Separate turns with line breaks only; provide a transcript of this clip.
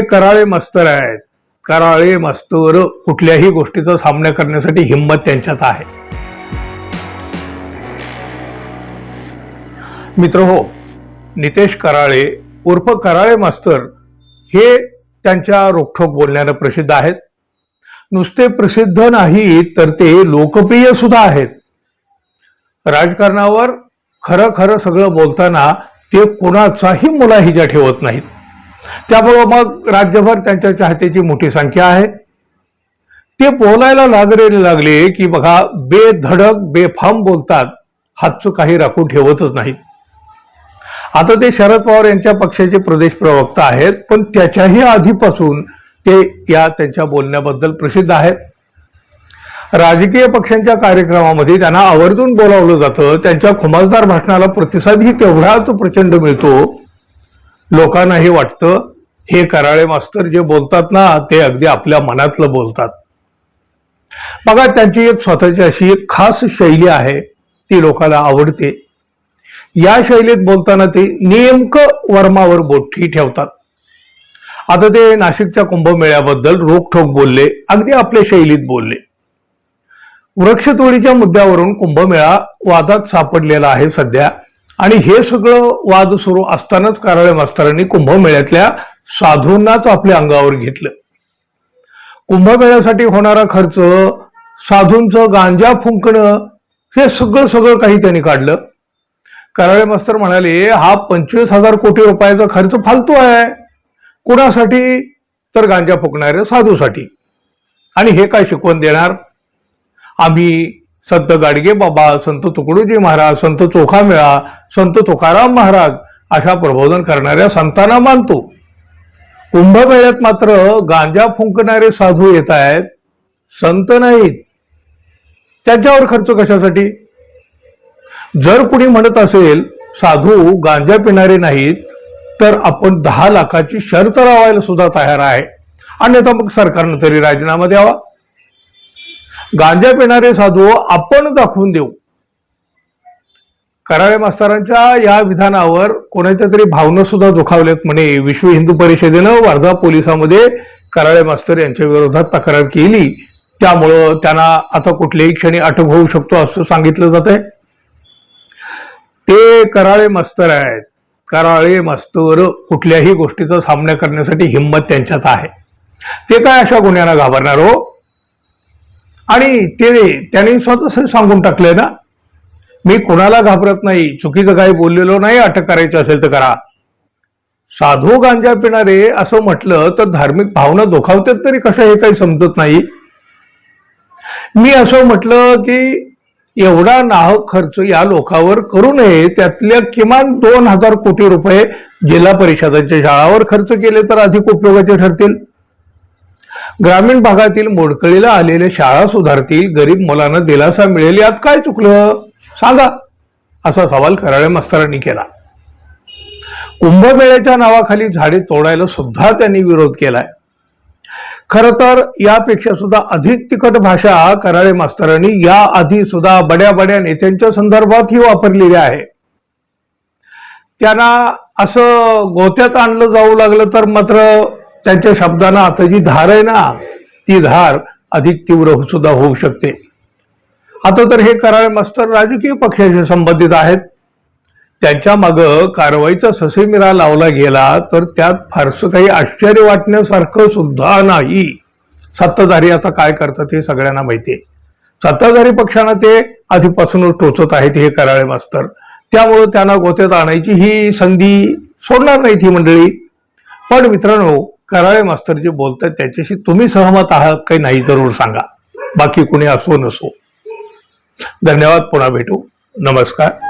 कराळे मस्तर आहेत. कराळे मस्तर कुठल्याही गोष्टीचा सामना करण्यासाठी हिंमत त्यांच्यात आहे. मित्र हो नितेश कराळे उर्फ कराळे मास्तर हे त्यांच्या रोखोक बोलण्यानं प्रसिद्ध आहेत. नुसते प्रसिद्ध नाही तर ते लोकप्रिय सुद्धा आहेत. राजकारणावर खरं खरं सगळं बोलताना ते कोणाचाही मुलाहिजा ठेवत नाहीत. त्यामुळं मग राज्यभर त्यांच्या चाहत्याची मोठी संख्या आहे. ते बोलायला लागले लागले की बघा बेधडक बेफाम बोलतात. हातचं काही राखून ठेवतच नाहीत आता ते शरद पवार यांच्या पक्षाचे प्रदेश प्रवक्ता आहेत पण त्याच्याही आधीपासून ते या त्यांच्या बोलण्याबद्दल प्रसिद्ध आहेत. राजकीय पक्षांच्या कार्यक्रमामध्ये त्यांना आवर्जून बोलावलं जातं त्यांच्या खुमासदार भाषणाला प्रतिसादही तेवढाच प्रचंड मिळतो. लोकांना हे वाटतं हे कराळे मास्तर जे बोलतात ना ते अगदी आपल्या मनातलं बोलतात. बघा त्यांची एक स्वतःची अशी एक खास शैली आहे ती लोकांना आवडते. या शैलीत बोलताना ते नेमकं वर्मावर बोटी ठेवतात. आता ते नाशिकच्या कुंभमेळ्याबद्दल रोखठोक बोलले अगदी आपल्या शैलीत बोलले. वृक्षतोडीच्या मुद्द्यावरून कुंभमेळा वादात सापडलेला आहे सध्या. आणि हे सगळं वाद सुरू असतानाच काराळे मास्तरांनी कुंभमेळ्यातल्या साधूंनाच आपल्या अंगावर घेतलं. कुंभमेळ्यासाठी होणारा खर्च साधूंचं गांजा फुंकणं हे सगळं सगळं काही त्यांनी काढलं. कराळे मास्तर म्हणाले हा पंचवीस हजार कोटी रुपयाचा खर्च फालतू आहे. कुणासाठी? तर गांजा फुकणाऱ्या साधूसाठी. आणि हे काय शिकवण देणार? आम्ही संत गाडगे बाबा संत तुकडोजी महाराज संत चोखामेळा संत तुकाराम महाराज अशा प्रबोधन करणाऱ्या संतांना मानतो. कुंभमेळ्यात मात्र गांजा फुंकणारे साधू येत आहेत संत नाहीत. त्यांच्यावर खर्च कशासाठी? जर कुणी म्हणत असेल साधू गांजा पिणारे नाहीत तर आपण दहा लाखाची शर्त लावायला सुद्धा तयार आहे. अन्यथा मग सरकारनं तरी राजीनामा द्यावा. गांजा पिणारे साधू आपण दाखवून देऊ. कराळे मास्तरांच्या या विधानावर कोणाच्या तरी भावना सुद्धा दुखावल्यात म्हणे विश्व हिंदू परिषदेनं वर्धा पोलिसामध्ये कराळे मास्तर यांच्या विरोधात तक्रार केली. त्यामुळं त्यांना आता कुठल्याही क्षणी अटक होऊ शकतो असं सांगितलं जात आहे. ते कराळे मास्तर आहेत. कराळे मास्तर कुठल्याही गोष्टीचा सामना करण्यासाठी हिंमत त्यांच्यात आहे. ते काय अशा गुन्ह्यांना घाबरणार हो? आणि ते त्याने स्वतः सांगून टाकले ना मी कोणाला घाबरत नाही चुकीचं काही बोललेलो नाही अटक करायची असेल तर करा. साधू गांजा पिणारे असं म्हटलं तर धार्मिक भावना दुखावतात तरी कसं हे काही समजत नाही. मी असं म्हटलं की एवढा नाहक खर्च या लोकांवर करू नये त्यातल्या किमान दोन हजार कोटी रुपये जिल्हा परिषदांच्या शाळावर खर्च केले तर अधिक उपयोगाचे ठरतील. ग्रामीण भागातील मोडकळीला आलेल्या शाळा सुधारतील गरीब मुलांना दिलासा मिळेल यात काय चुकलं? सांगा. असा सवाल कराळे मास्तरांनी केला. कुंभमेळ्याच्या नावाखाली झाडे तोडायला सुद्धा त्यांनी विरोध केलाय. खर तर यापेक्षा सुद्धा अधिक तिखट भाषा कराळे मास्तरांनी या आधी सुद्धा बड्या बड्या नेत्यांच्या संदर्भात ही वापरलेली आहे. त्यांना असं गोत्यात आणलं जाऊ लागलं तर मात्र त्यांच्या शब्दांना आता जी धार आहे ना ती धार अधिक तीव्र हो- सुद्धा होऊ शकते. आता तर हे कराळे मास्तर राजकीय पक्षाशी संबंधित आहेत. त्यांच्या मागं कारवाईचा ससेमिरा लावला गेला तर त्यात फारसं काही आश्चर्य वाटण्यासारखं सुद्धा नाही. सत्ताधारी आता काय करतात हे सगळ्यांना माहिती आहे. सत्ताधारी पक्षांना ते आधीपासूनच टोचत आहेत हे कराळे मास्तर. त्यामुळं त्यांना गोत्यात आणायची ही संधी सोडणार नाहीत ही मंडळी. पण मित्रांनो कराळे मास्तर जे बोलतात त्याच्याशी तुम्ही सहमत आहात काही नाही जरूर सांगा. बाकी कुणी असो नसो. धन्यवाद पुन्हा भेटू. नमस्कार.